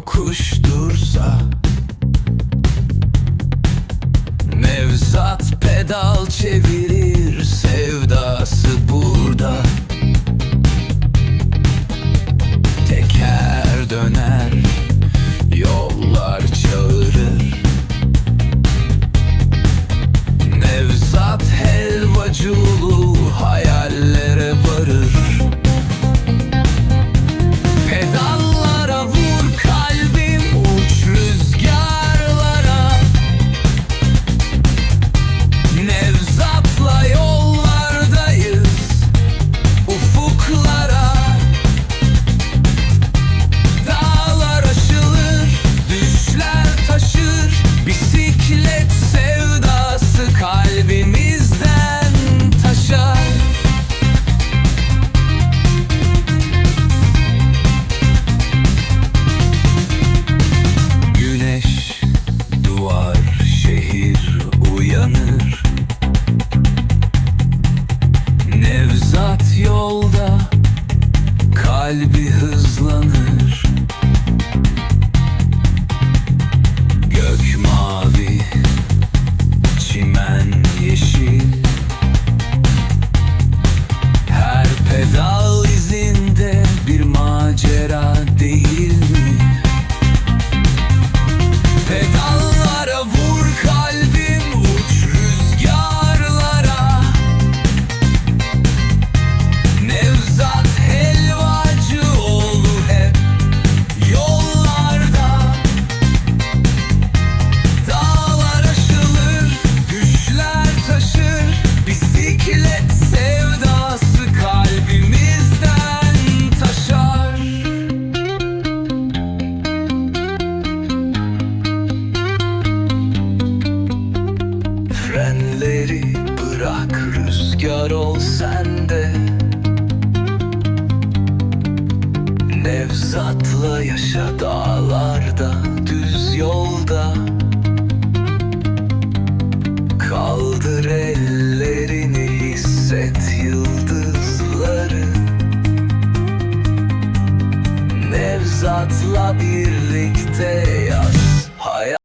yokuş dursa Nevzat pedal çevir. hayat yolda. Kalbi hızlanır. Frenleri bırak rüzgar ol sen de Nevzatla yaşa dağlarda. zatla birlikte yaş